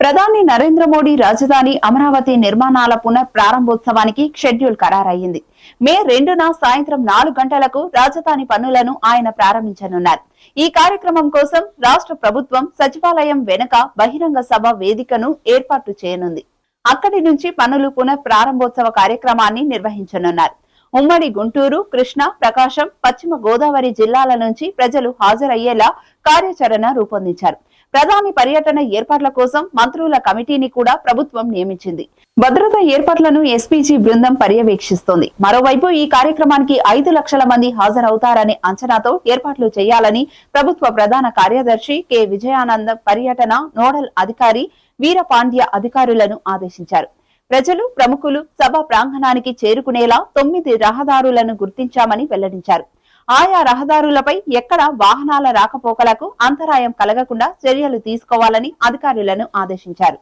ప్రధాని నరేంద్ర మోడీ రాజధాని అమరావతి నిర్మాణాల పునః ప్రారంభోత్సవానికి షెడ్యూల్ ఖరారయ్యింది. మే రెండున సాయంత్రం నాలుగు గంటలకు రాజధాని పనులను ఆయన ప్రారంభించనున్నారు. ఈ కార్యక్రమం కోసం రాష్ట్ర ప్రభుత్వం సచివాలయం వెనుక బహిరంగ సభ వేదికను ఏర్పాటు చేయనుంది. అక్కడి నుంచి పనులు పునః ప్రారంభోత్సవ కార్యక్రమాన్ని నిర్వహించనున్నారు. ఉమ్మడి గుంటూరు కృష్ణా ప్రకాశం పశ్చిమ గోదావరి జిల్లాల నుంచి ప్రజలు హాజరయ్యేలా కార్యాచరణ రూపొందించారు. ప్రధాని పర్యటన ఏర్పాట్ల కోసం మంత్రుల కమిటీని కూడా ప్రభుత్వం నియమించింది. భద్రతా ఏర్పాట్లను ఎస్పీజీ బృందం పర్యవేక్షిస్తోంది. మరోవైపు ఈ కార్యక్రమానికి ఐదు లక్షల మంది హాజరవుతారనే అంచనాతో ఏర్పాట్లు చేయాలని ప్రభుత్వ ప్రధాన కార్యదర్శి కె. విజయానంద పర్యటన నోడల్ అధికారి వీరపాండ్య అధికారులను ఆదేశించారు. ప్రజలు ప్రముఖులు సభ ప్రాంగణానికి చేరుకునేలా తొమ్మిది రహదారులను గుర్తించామని వెల్లడించారు. ఆయా రహదారులపై ఎక్కడ వాహనాల రాకపోకలకు అంతరాయం కలగకుండా చర్యలు తీసుకోవాలని అధికారులను ఆదేశించారు.